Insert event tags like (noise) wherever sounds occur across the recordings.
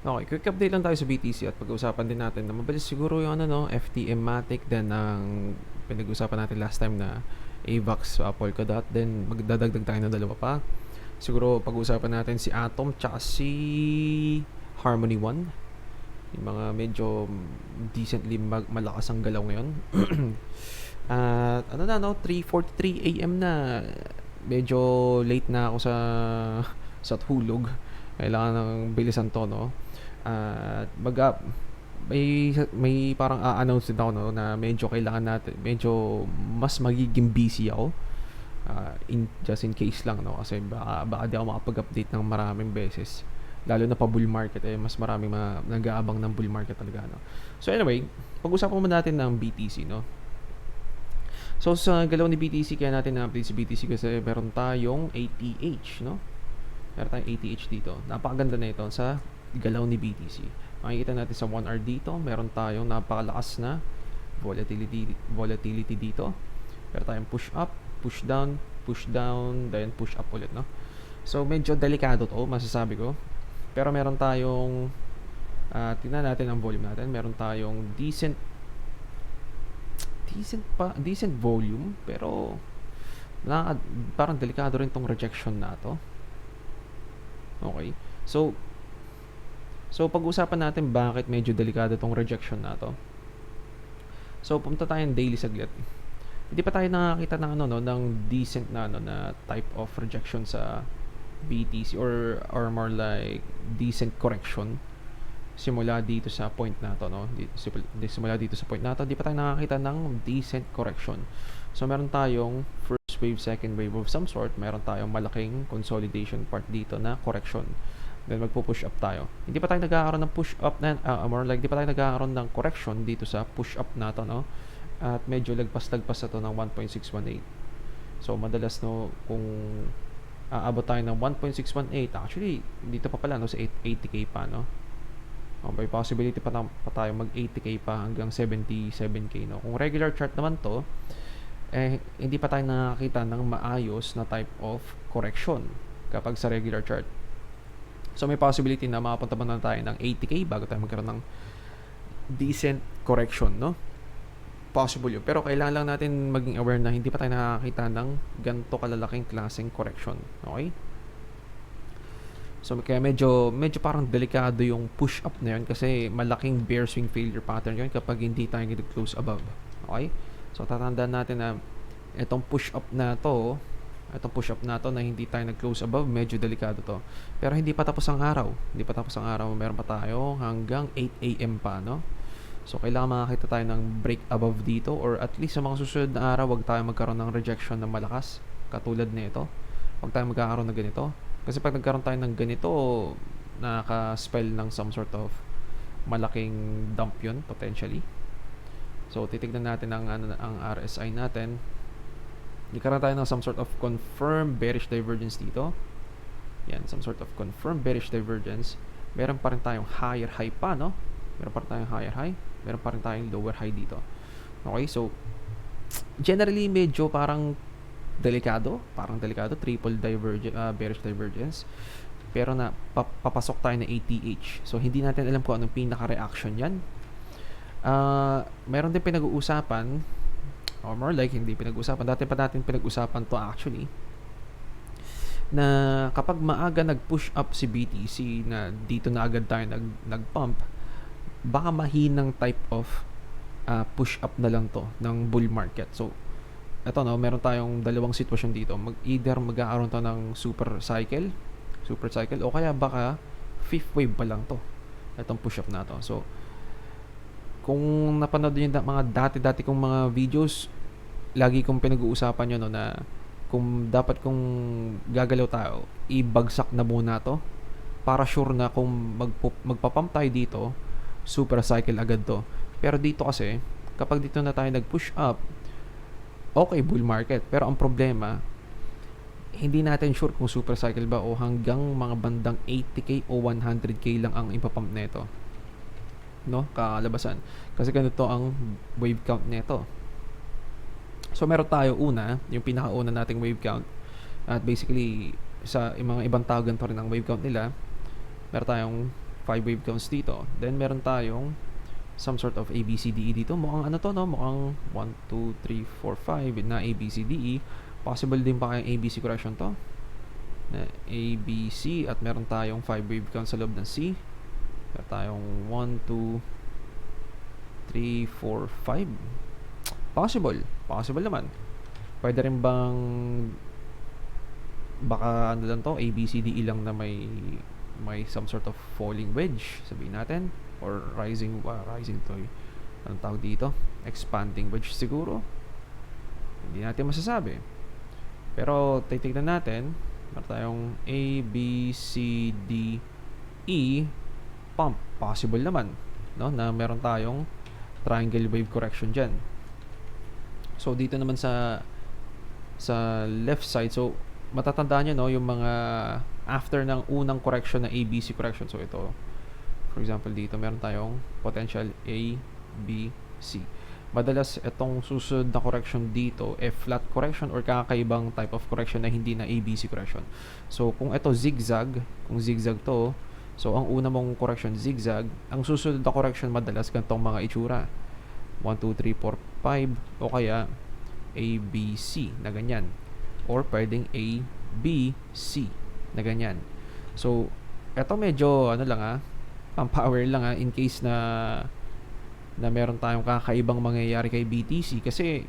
Okay, quick update lang tayo sa BTC at pag-uusapan din natin na mabilis siguro yung ano no, FTM Matic then ang pinag-usapan natin last time na AVAX uh, Polkadot then magdadagdag tayo ng dalawa pa. Siguro pag-uusapan natin si Atom tsaka si Harmony One. Yung mga medyo decently mag- malakas ang galaw ngayon. (clears throat) At ano na no, 3:43 AM na. Medyo late na ako sa sa tulog. Kailangan ng bilisan to no. At baga may may parang a-announce din ako no na medyo kailangan natin medyo mas magiging busy ako. Ah, in just in case lang no kasi baka, baka di ako makapag-update ng maraming beses lalo na pa bull market eh mas maraming mga nag-aabang ng bull market talaga no. So anyway, pag-usapan muna natin ng BTC no. So sa galaw ni BTC kaya natin na-update si BTC kasi meron tayong ATH no. Meron tayong ATH dito. Napakaganda na ito sa galaw ni BTC. Makikita natin sa 1R dito, meron tayong napakalakas na volatility volatility dito. Meron tayong push up, push down, push down, then push up ulit, no? So medyo delikado to, masasabi ko. Pero meron tayong uh, tingnan natin ang volume natin. Meron tayong decent decent pa decent volume pero na, parang delikado rin tong rejection na to. Okay. So, So, pag-usapan natin bakit medyo delikado tong rejection na to. So, pumunta tayo ng daily saglit. Hindi pa tayo nakakita ng ano no, ng decent na ano na type of rejection sa BTC or or more like decent correction simula dito sa point na to no. Simula dito sa point na to, hindi pa tayo nakakita ng decent correction. So, meron tayong first wave, second wave of some sort. Meron tayong malaking consolidation part dito na correction then magpo-push up tayo. Hindi pa tayo nagkakaroon ng push up na uh, more like di pa tayo nagkakaroon ng correction dito sa push up na to, no? At medyo lagpas-lagpas na to ng 1.618. So madalas no kung aabot tayo ng 1.618 actually dito pa pala no sa 80k pa no. Oh, may possibility pa, na, pa tayo mag 80k pa hanggang 77k no. Kung regular chart naman to eh hindi pa tayo nakakita ng maayos na type of correction kapag sa regular chart. So may possibility na makapunta pa na tayo ng 80k bago tayo magkaroon ng decent correction, no? Possible yun. Pero kailangan lang natin maging aware na hindi pa tayo nakakita ng ganito kalalaking klaseng correction. Okay? So kaya medyo medyo parang delikado yung push up na yun kasi malaking bear swing failure pattern yun kapag hindi tayo close above. Okay? So tatandaan natin na itong push up na to itong push up na to na hindi tayo nag-close above, medyo delikado to. Pero hindi pa tapos ang araw. Hindi pa tapos ang araw. Meron pa tayo hanggang 8 a.m. pa, no? So, kailangan makakita tayo ng break above dito or at least sa mga susunod na araw, wag tayo magkaroon ng rejection na malakas katulad nito. Wag tayo magkakaroon ng ganito. Kasi pag nagkaroon tayo ng ganito, nakaka-spell ng some sort of malaking dump yun, potentially. So, titignan natin ang, ano, ang RSI natin Nagkaroon tayo ng some sort of confirmed bearish divergence dito. Yan, some sort of confirmed bearish divergence. Meron pa rin tayong higher high pa, no? Meron pa rin tayong higher high. Meron pa rin tayong lower high dito. Okay, so generally medyo parang delikado, parang delikado, triple divergence, uh, bearish divergence. Pero na papasok tayo na ATH. So hindi natin alam kung anong pinaka-reaction 'yan. Uh, meron din pinag-uusapan or more like hindi pinag-usapan. Dati pa natin pinag-usapan to actually na kapag maaga nag-push up si BTC na dito na agad tayo nag nag-pump baka mahinang type of uh, push up na lang to ng bull market. So eto no meron tayong dalawang sitwasyon dito. Mag either magkakaroon to ng super cycle super cycle o kaya baka fifth wave pa lang to itong push up na to. So kung napanood niyo yung mga dati-dati kong mga videos, lagi kong pinag-uusapan yun no, na kung dapat kung gagalaw tayo, ibagsak na muna to para sure na kung magpo, magpapump tayo dito, super cycle agad to. Pero dito kasi, kapag dito na tayo nag-push up, okay, bull market. Pero ang problema, hindi natin sure kung super cycle ba o hanggang mga bandang 80k o 100k lang ang ipapump nito no kalabasan kasi ganito ang wave count nito so meron tayo una yung pinakauna nating wave count at basically sa mga ibang tawag ganito rin ang wave count nila meron tayong 5 wave counts dito. Then meron tayong some sort of ABCDE dito. Mukhang ano to, no? Mukhang 1, 2, 3, 4, 5 na ABCDE. Possible din pa kayong ABC correction to. Na ABC at meron tayong 5 wave counts sa loob ng C. Meron tayong 1, 2, 3, 4, 5. Possible. Possible naman. Pwede rin bang baka ano lang to, ABCDE lang na may may some sort of falling wedge, sabihin natin. Or rising, uh, rising to anong tawag dito? Expanding wedge siguro. Hindi natin masasabi. Pero titignan natin, meron tayong A, B, C, D, E, pump. Possible naman, no? Na meron tayong triangle wave correction dyan. So, dito naman sa sa left side, so, matatandaan nyo, no, yung mga after ng unang correction na ABC correction. So, ito, for example, dito, meron tayong potential A, B, C. Madalas, itong susunod na correction dito, eh, flat correction or kakaibang type of correction na hindi na ABC correction. So, kung ito zigzag, kung zigzag to, so, ang una mong correction zigzag, ang susunod na correction madalas ganitong mga itsura. 1, 2, 3, 4, 5, o kaya A, B, C na ganyan. Or pwedeng A, B, C na ganyan. So, eto medyo ano lang ah, pang power lang ah, in case na na meron tayong kakaibang mangyayari kay BTC kasi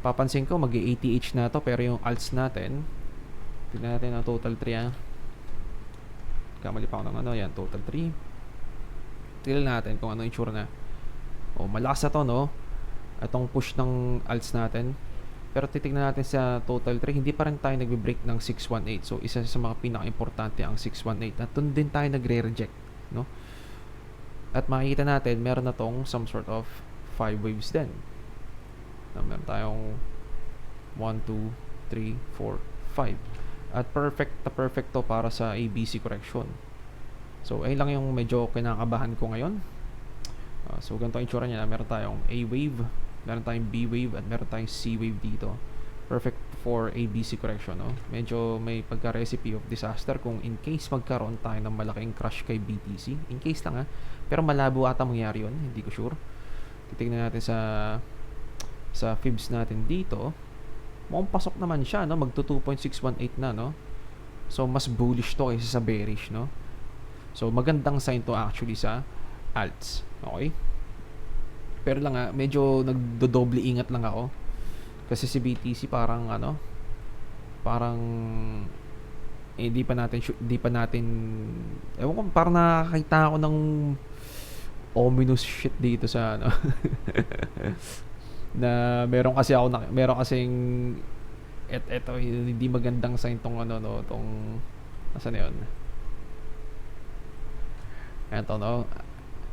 papansin ko mag ATH na to pero yung alts natin tignan natin ang total 3 ah. Kamali pa ako ng ano yan total 3 tignan natin kung ano yung tsura na oh malakas na to no? Itong push ng alts natin. Pero titignan natin sa total 3 hindi pa rin tayo nagbe-break ng 618 so isa sa mga pinaka-importante ang 618 at dun din tayo nagre-reject no? At makikita natin meron na tong some sort of 5 waves din. Na meron tayong 1, 2, 3, 4, 5 at perfect na perfect to para sa ABC correction. So ayun lang yung medyo kinakabahan ko ngayon Uh, so ganito ang itsura niya meron tayong A wave meron tayong B wave at meron tayong C wave dito. Perfect for ABC correction no? Medyo may pagka recipe of disaster kung in case magkaroon tayo ng malaking crash kay BTC in case lang ha? Pero malabo ata mangyari yun hindi ko sure. Titignan natin sa sa fibs natin dito. Mukhang pasok naman siya no? Magto 2.618 na no? So mas bullish to kaysa sa bearish no? So magandang sign to actually sa alts okay. Pero lang nga medyo nagdodoble ingat lang ako. Kasi si BTC parang ano parang eh, di pa natin su- di pa natin ewan ko parang nakakita ako ng ominous shit dito sa ano (laughs) na meron kasi ako na, meron kasing et eto hindi magandang sign tong ano no tong nasa na yun? Eto no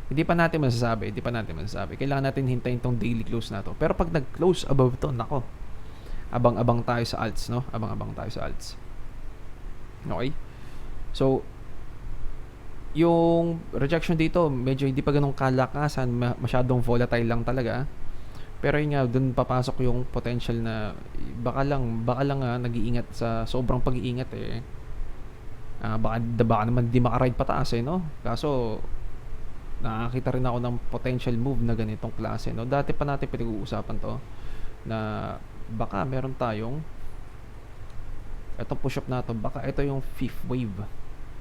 hindi pa natin masasabi, hindi pa natin masasabi. Kailangan natin hintayin tong daily close na to. Pero pag nag-close above to, nako. Abang-abang tayo sa alts, no? Abang-abang tayo sa alts. Okay? So, yung rejection dito, medyo hindi pa ganun kalakasan, ma- masyadong volatile lang talaga. Pero yun nga, dun papasok yung potential na baka lang, baka lang nga nag-iingat sa sobrang pag-iingat eh. Ah, baka, baka naman di makaride pataas eh, no? Kaso, nakakita rin ako ng potential move na ganitong klase no? Dati pa natin pinag-uusapan to na baka meron tayong etong push up na to baka ito yung fifth wave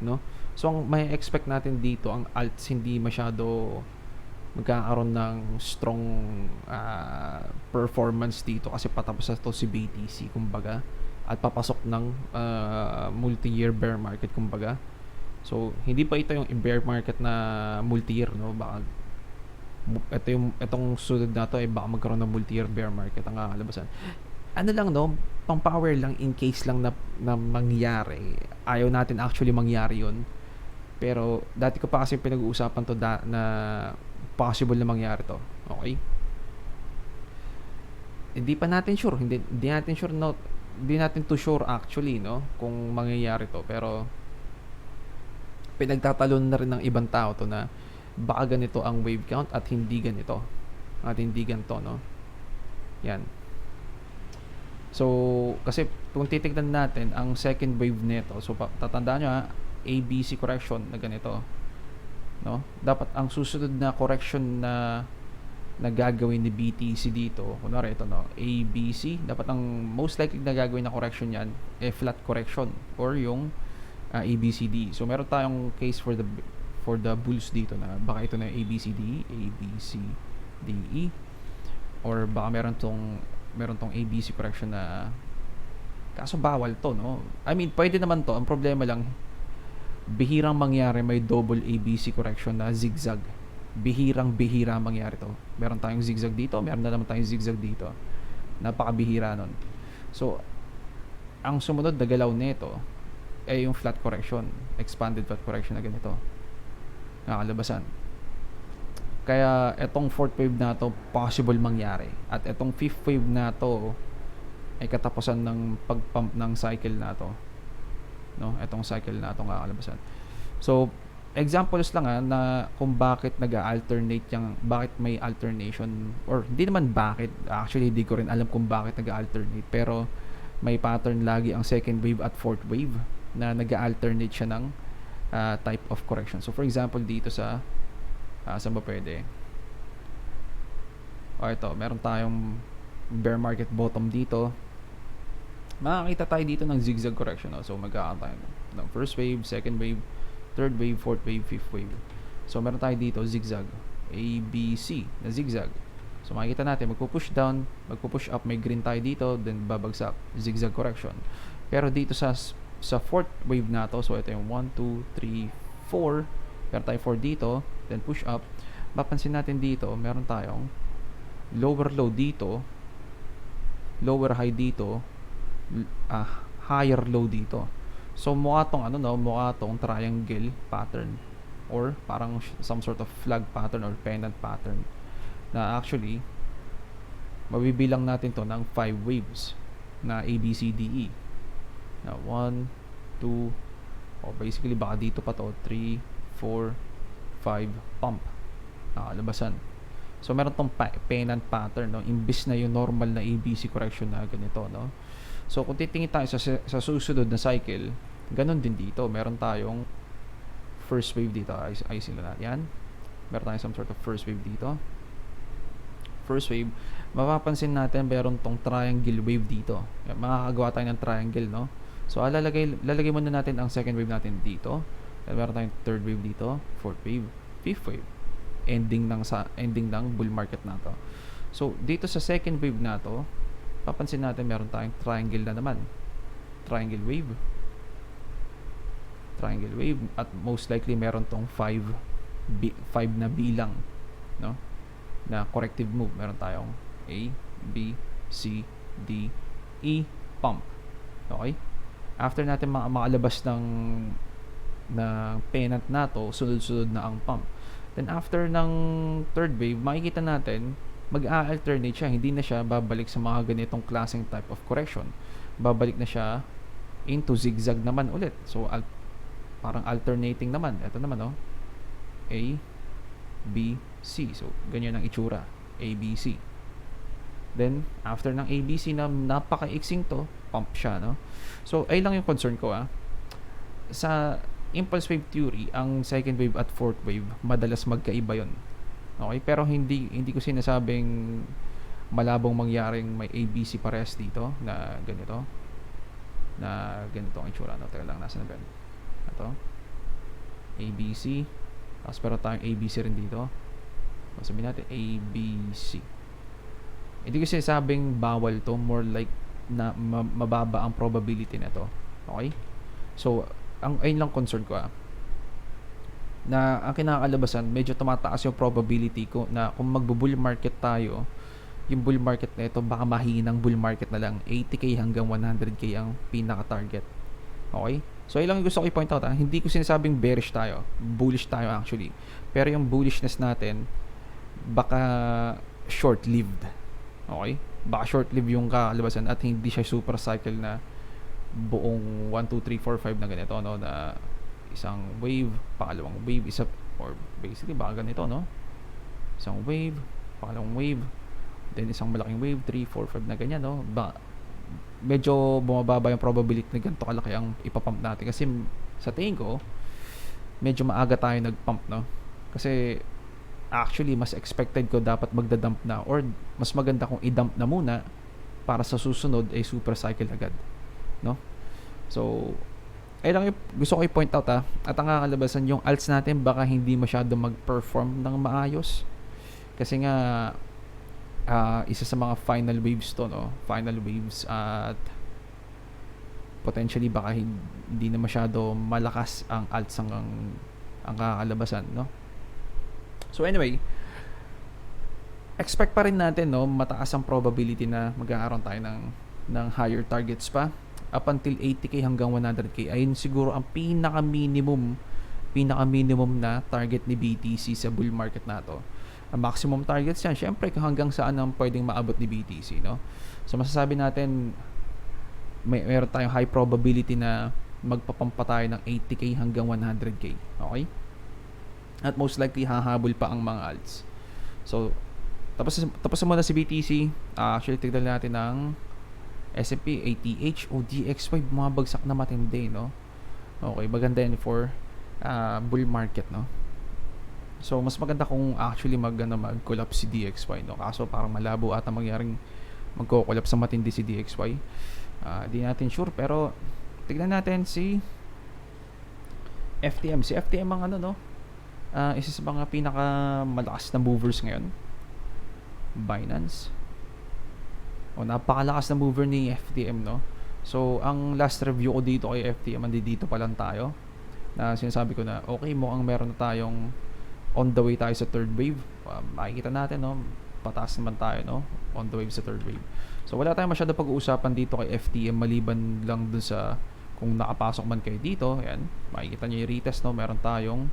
no? So ang may expect natin dito ang alts hindi masyado magkakaroon ng strong ah, performance dito kasi patapos na to si BTC kumbaga at papasok ng ah, multi-year bear market kumbaga So, hindi pa ito yung bear market na multi-year, no? Baka ito yung itong sunod na to ay baka magkaroon ng multi-year bear market ang kakalabasan. Ano lang no, pang power lang in case lang na, na mangyari. Ayaw natin actually mangyari 'yon. Pero dati ko pa kasi pinag-uusapan to da, na possible na mangyari to. Okay? Hindi pa natin sure, hindi, hindi natin sure no, hindi natin too sure actually no kung mangyayari to pero pinagtatalon na rin ng ibang tao to na baka ganito ang wave count at hindi ganito. At hindi ganito no? Yan. So kasi kung titignan natin ang second wave nito so tatandaan nyo ha ABC correction na ganito no? Dapat ang susunod na correction na na gagawin ni BTC dito, kunwari ito no, ABC, dapat ang most likely na gagawin na correction yan, eh flat correction or yung uh, ABCD. So meron tayong case for the for the bulls dito na baka ito na ABCD, ABCDE or baka meron tong meron tong ABC correction na kaso bawal to no. I mean, pwede naman to. Ang problema lang bihirang mangyari may double ABC correction na zigzag bihirang bihira mangyari to. Meron tayong zigzag dito, meron na naman tayong zigzag dito. Napakabihira nun. So, ang sumunod na galaw nito ay yung flat correction, expanded flat correction na ganito. Nakalabasan. Kaya etong fourth wave na to possible mangyari. At etong fifth wave na to ay katapusan ng pagpump ng cycle na to. No, etong cycle na to kakalabasan. So, examples lang ah, na kung bakit nag-alternate yung bakit may alternation or hindi naman bakit actually hindi ko rin alam kung bakit nag-alternate pero may pattern lagi ang second wave at fourth wave na nag-alternate siya ng uh, type of correction so for example dito sa uh, saan ba pwede o ito meron tayong bear market bottom dito makakita tayo dito ng zigzag correction no? so magkakaroon tayo ng first wave second wave third wave, fourth wave, fifth wave. So, meron tayo dito, zigzag. A, B, C na zigzag. So, makikita natin, magpo-push down, magpo-push up, may green tayo dito, then babagsak, zigzag correction. Pero dito sa sa fourth wave na to, so ito yung 1, 2, 3, 4, meron tayo 4 dito, then push up, mapansin natin dito, meron tayong lower low dito, lower high dito, uh, higher low dito. So mukha tong ano no, mukha tong triangle pattern or parang some sort of flag pattern or pennant pattern na actually mabibilang natin to ng 5 waves na A, B, C, D, E. Na 1, 2, o basically baka dito pa to 3, 4, 5, pump. Nakalabasan. So meron tong pa- pennant pattern no, imbis na yung normal na ABC correction na ganito no. So kung titingin tayo sa, sa susunod na cycle, ganun din dito. Meron tayong first wave dito. Ay, ay sila natin yan. Meron tayong some sort of first wave dito. First wave, mapapansin natin meron tong triangle wave dito. Makakagawa tayo ng triangle, no? So, lalagay, lalagay muna natin ang second wave natin dito. Then, meron tayong third wave dito, fourth wave, fifth wave. Ending ng sa ending ng bull market na to. So, dito sa second wave na to, papansin natin meron tayong triangle na naman. Triangle wave. Triangle wave at most likely meron tong 5 5 na bilang, no? Na corrective move. Meron tayong A, B, C, D, E, pump. Okay? After natin ma- makalabas ng na pennant na to, sunod-sunod na ang pump. Then after ng third wave, makikita natin mag-a-alternate siya. Hindi na siya babalik sa mga ganitong klaseng type of correction. Babalik na siya into zigzag naman ulit. So, al- parang alternating naman. Ito naman, oh. A, B, C. So, ganyan ang itsura. A, B, C. Then, after ng A, B, C na napaka-iksing to, pump siya, no? So, ay lang yung concern ko, ah. Sa impulse wave theory, ang second wave at fourth wave, madalas magkaiba yon Okay, pero hindi hindi ko sinasabing malabong mangyaring may ABC pares dito na ganito. Na ganito ang itsura. No? Teka lang, nasa na ba? Ito. ABC. Tapos pero tayong ABC rin dito. Sabihin natin ABC. Hindi ko sinasabing bawal to. More like na ma- mababa ang probability na to. Okay? So, ang ayun lang concern ko ah na ang kinakalabasan, medyo tumataas yung probability ko na kung magbo-bull market tayo, yung bull market na ito, baka mahinang bull market na lang. 80k hanggang 100k ang pinaka-target. Okay? So, ilang gusto ko i-point out ha. Hindi ko sinasabing bearish tayo. Bullish tayo actually. Pero yung bullishness natin, baka short-lived. Okay? Baka short-lived yung kakalabasan at hindi siya super cycle na buong 1, 2, 3, 4, 5 na ganito, no? Na isang wave, pangalawang wave, isa or basically baka ganito, no? Isang wave, pangalawang wave, then isang malaking wave, 3, 4, 5 na ganyan, no? Ba medyo bumababa yung probability na ganito kalaki ang ipapump natin kasi sa tingin ko medyo maaga tayo nagpump no Kasi actually mas expected ko dapat magda-dump na or mas maganda kung i-dump na muna para sa susunod ay super cycle agad, no? So, ay lang gusto ko i-point out ah, at ang kakalabasan yung alts natin baka hindi masyado mag-perform ng maayos. Kasi nga ah, isa sa mga final waves to, no? Final waves at potentially baka hin- hindi na masyado malakas ang alts ang ang kakalabasan, no? So anyway, expect pa rin natin no mataas ang probability na magkakaroon tayo ng ng higher targets pa. Up until 80k hanggang 100k ayun siguro ang pinaka minimum pinaka minimum na target ni BTC sa bull market na to. Ang maximum targets yan syempre hanggang saan ang pwedeng maabot ni BTC no? So masasabi natin may meron tayong high probability na magpapampa tayo ng 80k hanggang 100k okay at most likely hahabol pa ang mga alts so tapos tapos muna si BTC. Ah, actually tignan natin ng S&P, ATH, o DXY bumabagsak na matindi, no? Okay, maganda yan for ah, bull market, no? So, mas maganda kung actually mag, ano, mag-collapse si DXY, no? Kaso parang malabo ata mangyaring magko-collapse sa matindi si DXY. Ah, di natin sure, pero tignan natin si FTM. Si FTM ang ano, no? Ah, isa sa mga pinaka malakas na movers ngayon. Binance. O napakalakas na mover ni FTM no. So ang last review ko dito kay FTM andi dito pa lang tayo. Na sinasabi ko na okay mo ang meron na tayong on the way tayo sa third wave. Uh, makikita natin no pataas naman tayo no on the wave sa third wave. So wala tayong masyado pag-uusapan dito kay FTM maliban lang dun sa kung nakapasok man kayo dito, ayan, makikita niyo yung retest no, meron tayong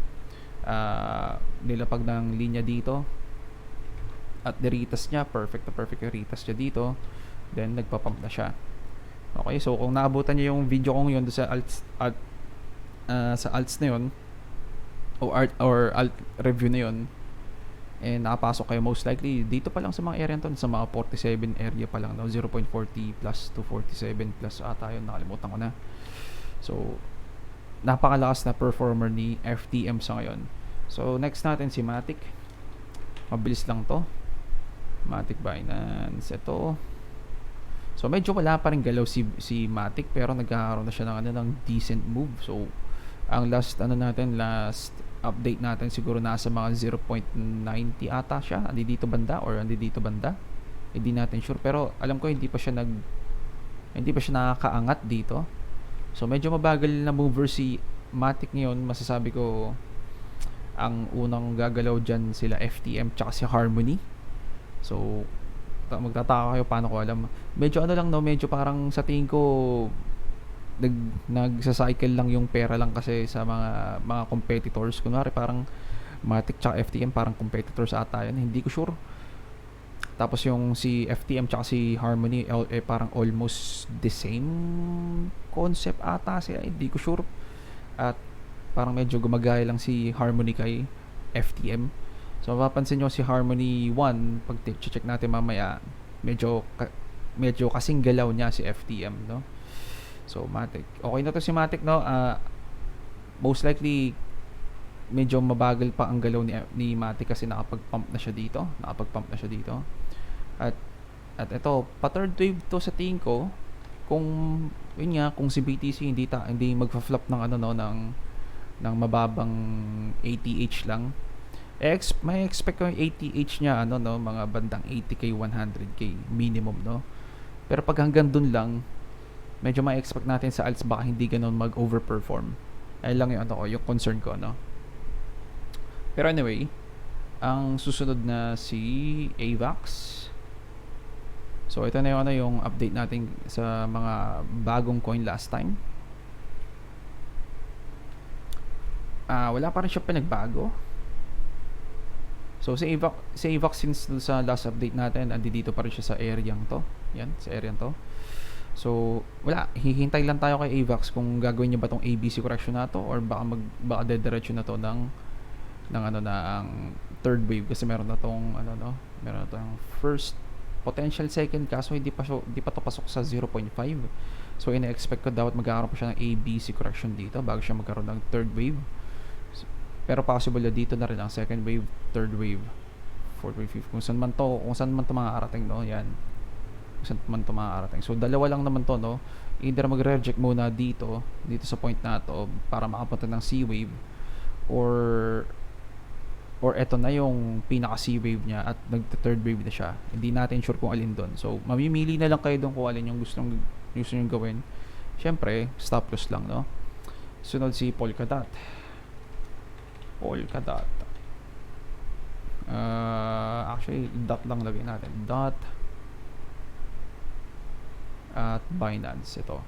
uh, nilapag ng linya dito at the-retest niya, perfect na perfect retest niya dito. Then, nagpa-pump na siya. Okay, so kung naabutan niyo yung video kong yun sa alts, alt, uh, sa alts na yun, o art or alt review na yun, and nakapasok kayo most likely dito pa lang sa mga area to, sa mga 47 area pa lang, no? 0.40 plus to 47 plus ata yun, nakalimutan ko na. So, napakalakas na performer ni FTM sa ngayon. So, next natin si Matic. Mabilis lang to. Matic Binance. Ito. So medyo wala pa rin galaw si si Matic pero nagkakaroon na siya ng ano ng decent move. So ang last ano natin last update natin siguro nasa mga 0.90 ata siya. Andi dito banda or andi dito banda. Hindi natin sure pero alam ko hindi pa siya nag hindi pa siya nakakaangat dito. So medyo mabagal na mover si Matic ngayon. Masasabi ko ang unang gagalaw dyan sila FTM tsaka si Harmony So, magtataka kayo paano ko alam. Medyo ano lang no, medyo parang sa tingin ko nag nagsa-cycle lang yung pera lang kasi sa mga mga competitors. Kunwari parang Matic tsaka FTM parang competitors ata yan. Hindi ko sure. Tapos yung si FTM tsaka si Harmony eh, parang almost the same concept ata siya. Hindi ko sure. At parang medyo gumagaya lang si Harmony kay FTM. So mapapansin nyo si Harmony 1 pag check natin mamaya medyo ka, medyo kasing galaw niya si FTM no. So Matic. Okay na to si Matic no. Uh, most likely medyo mabagal pa ang galaw ni ni Matic kasi nakapag-pump na siya dito. Nakapag-pump na siya dito. At at ito, pa third wave to sa tingin ko kung yun nga kung si BTC hindi ta hindi magfa-flop ng ano no ng ng mababang ATH lang. Ex may expect ko yung ATH niya ano no mga bandang 80k 100k minimum no. Pero pag hanggang dun lang medyo may expect natin sa alts baka hindi ganoon mag overperform ay lang yung ano ko yung concern ko no. Pero anyway ang susunod na si AVAX so ito na yung ano yung update natin sa mga bagong coin last time uh, wala pa rin siya pinagbago So, si AVAC, si AVAC since sa last update natin, andi dito pa rin siya sa area to. Yan, sa area to. So, wala. Hihintay lang tayo kay AVAX kung gagawin niya ba tong ABC correction na to or baka mag baka dediretso na to ng ng ano na ang third wave kasi meron na tong ano no, meron na tong first potential second kaso hindi pa hindi pa to pasok sa 0.5. So, ina-expect ko dapat magkakaroon pa siya ng ABC correction dito bago siya magkaroon ng third wave. Pero possible na dito na rin ang second wave, third wave, fourth wave, fifth. Kung saan man to, kung saan man to makakarating, no? Yan. Kung saan man to makakarating. So, dalawa lang naman to, no? Either mag-reject muna dito, dito sa point na to, para makapunta ng C wave, or or eto na yung pinaka C wave niya at nag third wave na siya. Hindi natin sure kung alin doon. So, mamimili na lang kayo doon kung alin yung gustong gusto nyo gawin. Siyempre, stop loss lang, no? Sunod si Polkadot. Polkadot. Uh, actually, dot lang lagay natin. Dot at Binance ito.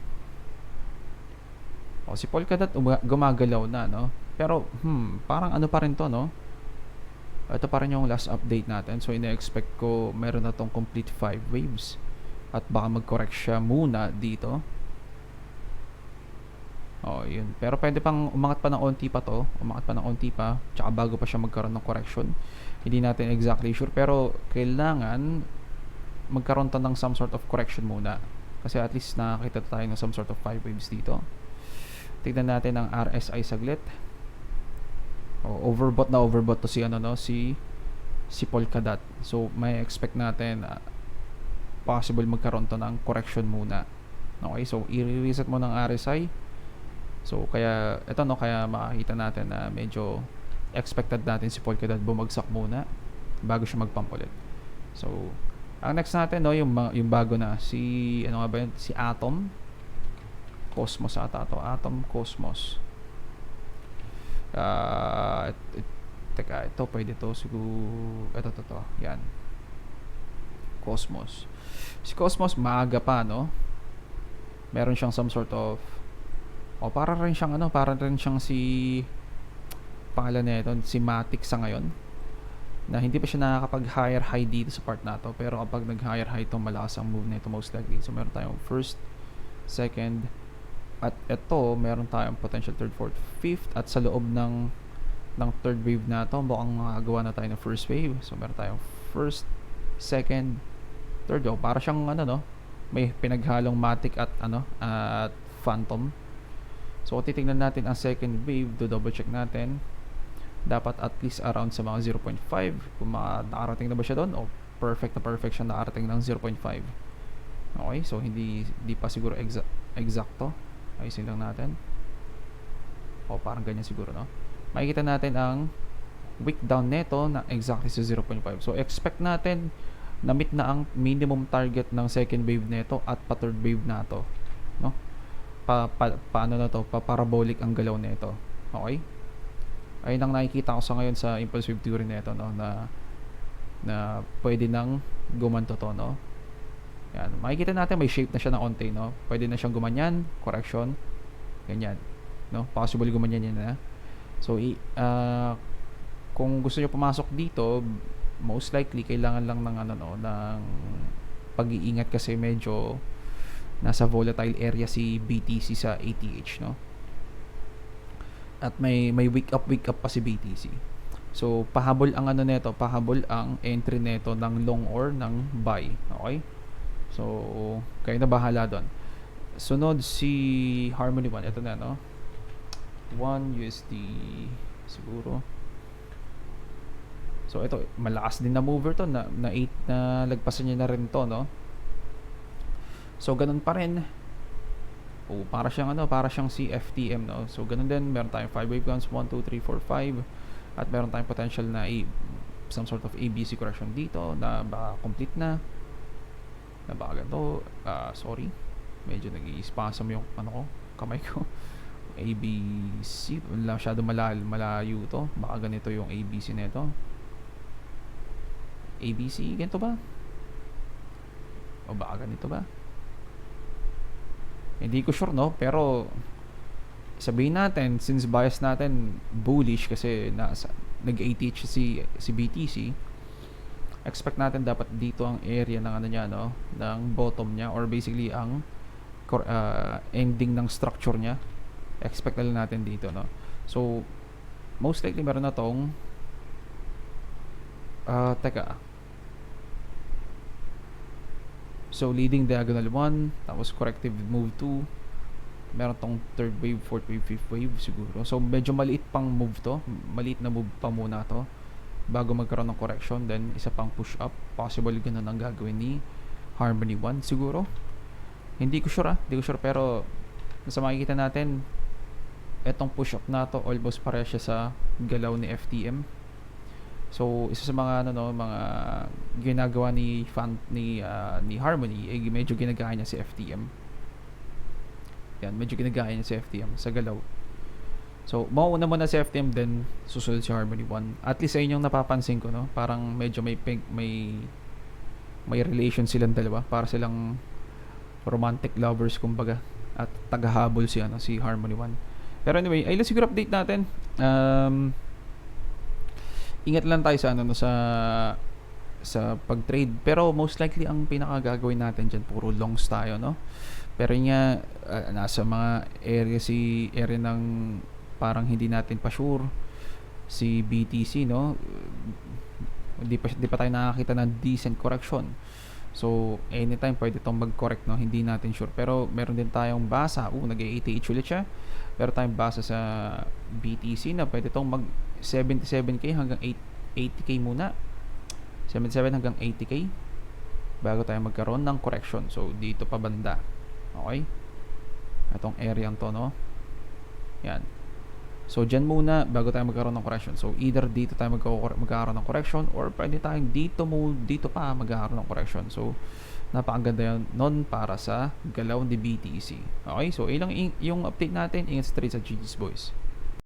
O, si Polkadot uma- gumagalaw na, no? Pero, hmm, parang ano pa rin to, no? Ito pa rin yung last update natin. So, ina-expect ko meron na tong complete 5 waves. At baka mag-correct siya muna dito. Oh, yun. Pero pwede pang umangat pa ng onti pa to. Umangat pa ng onti pa. Tsaka bago pa siya magkaroon ng correction. Hindi natin exactly sure. Pero kailangan magkaroon to ng some sort of correction muna. Kasi at least nakakita tayo ng some sort of 5 waves dito. Tignan natin ang RSI saglit. Oh, overbought na overbought to si ano no, si si Polkadot. So may expect natin uh, possible magkaroon to ng correction muna. Okay, so i-reset mo ng RSI. So kaya ito no, kaya makakita natin na medyo expected natin si Polkadot bumagsak muna bago siya magpump ulit. So ang next natin no, yung yung bago na si ano nga ba yun? Si Atom. Cosmos ata to. Atom Cosmos. Ah, it, teka, ito pwede to siguro ito to to. Yan. Cosmos. Si Cosmos maaga pa, no? Meron siyang some sort of o para rin siyang ano, para rin siyang si pangalan nito, si Matic sa ngayon na hindi pa siya nakakapag-higher high dito sa part na to pero kapag nag-higher high to malakas ang move nito most likely so meron tayong first second at ito meron tayong potential third fourth fifth at sa loob ng ng third wave na to. Mukhang makagawa na tayo ng first wave. So meron tayong first second third. Oh para siyang ano no? May pinaghalong matic at ano at phantom. So titingnan natin ang second wave do double check natin. Dapat at least around sa mga 0.5 kung mga na ba siya doon o perfect na perfect siya nakarating ng 0.5 okay? So hindi hindi pa siguro exa exacto ayusin lang natin. O parang ganyan siguro no? Makikita natin ang wick down neto na exactly sa 0.5 so expect natin na meet na ang minimum target ng second wave neto at pa third wave na to no? Pa, pa paano na to? Pa parabolic ang galaw nito okay? Ayun ang nakikita ko sa ngayon sa impulsive theory nito no? Na na pwede nang gumanto to no yan. Makikita natin may shape na siya ng onte no? Pwede na siyang gumanyan correction ganyan no? Possible gumanyan yan na so i uh, kung gusto niyo pumasok dito most likely kailangan lang ng ano no? Ng pag-iingat kasi medyo nasa volatile area si BTC sa ATH no? At may may week up week up pa si BTC. So pahabol ang ano nito, pahabol ang entry nito ng long or ng buy, okay? So kayo na bahala doon. Sunod si Harmony One, ito na no. 1 USD siguro. So ito malakas din na mover to na na 8 na lagpasan niya na rin to no. So ganun pa rin o para siyang ano, para siyang si FTM no. So ganun din, meron tayong 5 wave guns 1 2 3 4 5 at meron tayong potential na A, some sort of ABC correction dito na baka complete na na baka ganito uh, sorry. Medyo nag-i-spasm yung ano ko kamay ko. (laughs) ABC masyado malal, malayo to. Baka ganito yung ABC nito ABC ganito ba? O baka ganito ba? Hindi ko sure no, pero sabihin natin since bias natin bullish kasi nasa nag-ATH si si BTC expect natin dapat dito ang area ng ano niya no? Ng bottom niya or basically ang uh, ending ng structure niya. Expect na lang natin dito no? So most likely meron na tong uh, teka. So, leading diagonal 1, tapos corrective move 2, meron tong third wave, fourth wave, fifth wave siguro. So medyo maliit pang move to. Maliit na move pa muna to bago magkaroon ng correction. Then isa pang push up. Possible ganun ang gagawin ni Harmony 1 siguro. Hindi ko sure ah. Hindi ko sure pero sa makikita natin etong push up na to almost pareha siya sa galaw ni FTM. So isa sa mga ano no, mga ginagawa ni fan ni ah, ni Harmony eh, medyo ginagaya niya si FTM. Yan, medyo ginagaya niya si FTM sa galaw. So, mauuna muna si FTM then susunod si Harmony 1. At least ayun yung napapansin ko, no? Parang medyo may pink, may may relation silang dalawa. Para silang romantic lovers kumbaga. At tagahabol si ano si Harmony 1. Pero anyway, lang siguro update natin. Um, ingat lang tayo sa ano no, sa sa pag-trade. Pero most likely ang pinaka gagawin natin diyan puro longs tayo, no? Pero nga ah, nasa mga area si area ng parang hindi natin pa sure si BTC, no? Hindi pa hindi pa tayo nakakita ng decent correction. So, anytime pwede itong mag-correct, no? Hindi natin sure. Pero, meron din tayong basa. Uh, nag-ATH ulit siya. Meron tayong basa sa BTC na pwede itong mag 77k hanggang 8, 80k muna. 77 hanggang 80k bago tayo magkaroon ng correction. So, dito pa banda. Okay? Itong area to, no? Yan. So, dyan muna bago tayo magkaroon ng correction. So, either dito tayo magkakaroon ng correction or pwede tayong dito mo, dito pa magkakaroon ng correction. So, napakaganda yun nun para sa galaw ni BTC. Okay? So, ilang yung update natin. Ingat straight sa GG's boys.